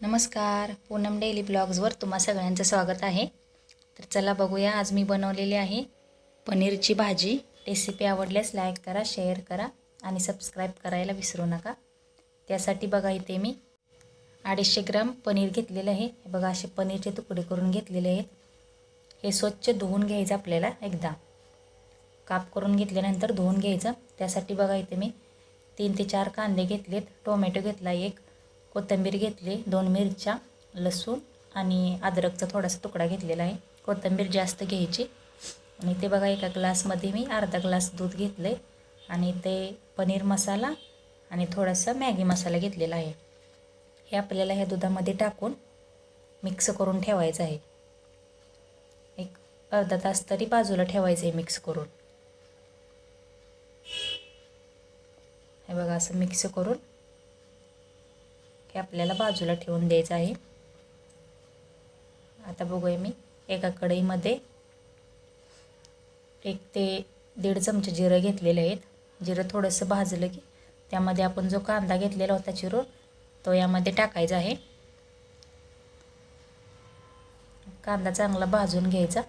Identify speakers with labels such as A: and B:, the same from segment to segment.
A: नमस्कार. पूनम डेली ब्लॉग्सवर तुम्हा सगळ्यांचं स्वागत आहे. तर चला बघूया आज मी बनवलेली आहे पनीरची भाजी. रेसिपी आवडल्यास लाईक करा शेअर करा आणि सबस्क्राईब करायला विसरू नका. त्यासाठी बघा इथे मी अडीचशे ग्राम पनीर घेतलेलं आहे. हे बघा असे पनीरचे तुकडे करून घेतलेले आहेत. हे स्वच्छ धुवून घ्यायचं आपल्याला एकदा. काप करून घेतल्यानंतर धुवून घ्यायचं. त्यासाठी बघा इथे मी तीन ते चार कांदे घेतलेत. टोमॅटो घेतला एक. कोथिंबीर घेतली दोन मिरच्या लसूण आणि अद्रकचा थोडासा तुकडा घेतलेला आहे. कोथिंबीर जास्त घ्यायची. आणि ते बघा एका ग्लासमध्ये मी अर्धा ग्लास दूध घेतलं आहे आणि ते पनीर मसाला आणि थोडासा मॅगी मसाला घेतलेला आहे. हे आपल्याला ह्या दुधामध्ये टाकून मिक्स करून ठेवायचं आहे. एक अर्धा तास तरी बाजूला ठेवायचं आहे मिक्स करून. हे बघा असं मिक्स करून हे आपल्याला बाजूला ठेवून द्यायचं आहे. आता बघूया मी एका कढईमध्ये एक ते दीड चमचे जिरं घेतलेले आहेत. जिरं थोडंसं भाजलं की त्यामध्ये आपण जो कांदा घेतलेला होता चिरून तो यामध्ये टाकायचा आहे. कांदा चांगला भाजून घ्यायचा.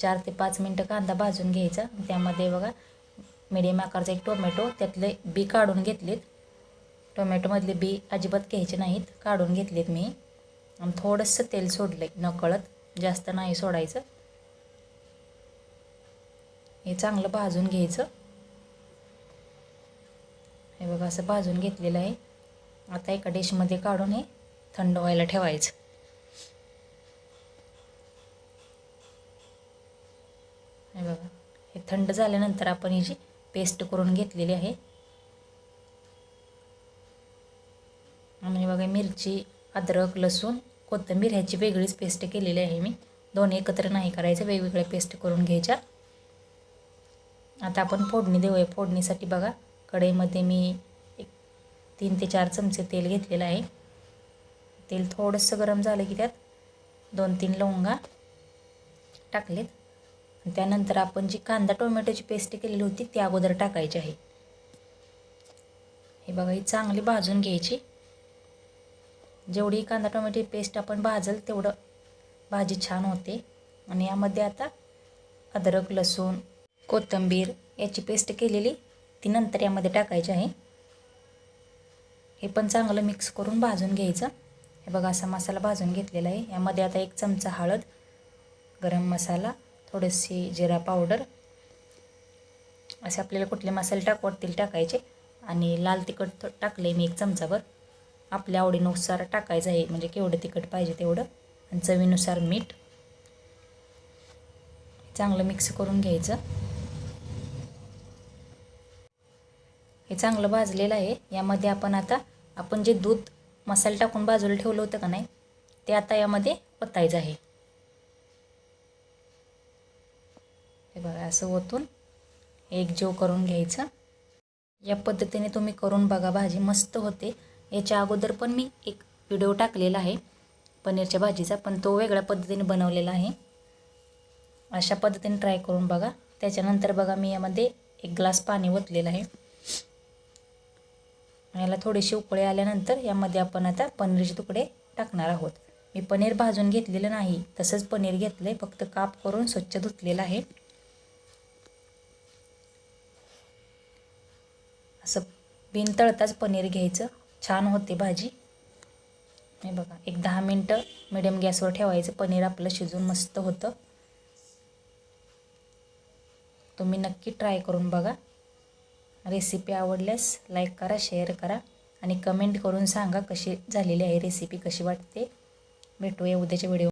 A: चार ते पाच मिनटं कांदा भाजून घ्यायचा. त्यामध्ये बघा मिडियम आकारचा एक टोमॅटो त्यातले बी काढून घेतलेत. टोमॅटोमधले बी अजिबात घ्यायचे नाहीत काढून घेतलेत मी. आणि थोडंसं तेल सोडलं आहे नकळत जास्त नाही सोडायचं. हे चांगलं भाजून घ्यायचं. हे बघा असं भाजून घेतलेलं आहे. आता एका डिशमध्ये काढून हे थंड व्हायला ठेवायचं. हे बघा हे थंड झाल्यानंतर आपण ही जी पेस्ट करून घेतलेली आहे. म्हणजे बघा मिरची अद्रक लसूण कोथिंबीर ह्याची वेगळीच पेस्ट केलेली आहे मी. दोन्ही एकत्र नाही करायचं वेगवेगळ्या पेस्ट करून घ्यायच्या. आता आपण फोडणी देऊया. फोडणीसाठी बघा कढईमध्ये मी एक तीन ते चार चमचे तेल घेतलेलं आहे. तेल थोडंसं गरम झालं की त्यात दोन तीन लवंगा टाकलेत. त्यानंतर आपण जी कांदा टोमॅटोची पेस्ट केलेली होती ती अगोदर टाकायची आहे. हे बघा ही चांगली भाजून घ्यायची. जेवढी कांदा टोमॅटोची पेस्ट आपण भाजल तेवढं भाजी छान होते. आणि यामध्ये आता अद्रक लसूण कोथिंबीर याची पेस्ट केलेली ती नंतर यामध्ये टाकायची आहे. हे पण चांगलं मिक्स करून भाजून घ्यायचं. हे बघा असा मसाला भाजून घेतलेला आहे. यामध्ये आता एक चमचा हळद गरम मसाला थोडीशी जिरा पावडर असे आपल्याला कुठले मसाले टाक वाटतील टाकायचे. आणि लाल तिखट टाकले मी एक चमचाभर. आपल्या आवडीनुसार टाकायचं आहे म्हणजे केवढं तिखट पाहिजे तेवढं. आणि चवीनुसार मीठ. चांगलं मिक्स करून घ्यायचं. हे चांगलं भाजलेलं आहे. यामध्ये आपण आता आपण जे दूध मसाले टाकून बाजूला ठेवलं होतं का नाही ते आता यामध्ये पतायचं आहे. बघा असं ओतून एक जीव करून घ्यायचं. या पद्धतीने तुम्ही करून बघा भाजी मस्त होते. याच्या अगोदर पण मी एक व्हिडिओ टाकलेला आहे पनीरच्या भाजीचा पण तो वेगळ्या पद्धतीने बनवलेला आहे. अशा पद्धतीने ट्राय करून बघा. त्याच्यानंतर बघा मी यामध्ये एक ग्लास पाणी ओतलेलं आहे. याला थोडेसे उकळे आल्यानंतर यामध्ये आपण आता पनीरचे तुकडे टाकणार आहोत. मी पनीर भाजून घेतलेलं नाही तसंच पनीर घेतलं आहे फक्त काप करून स्वच्छ धुतलेलं आहे. असं बिन तळताच पनीर घ्यायचं. छान होते भाजी. हे बघा एक दहा मिनटं मिडियम गॅसवर ठेवायचं. पनीर आपलं शिजून मस्त होतं. तुम्ही नक्की ट्राय करून बघा. रेसिपी आवडल्यास लाईक करा शेअर करा आणि कमेंट करून सांगा कशी झालेली आहे रेसिपी कशी वाटते. भेटूया उद्याच्या व्हिडिओ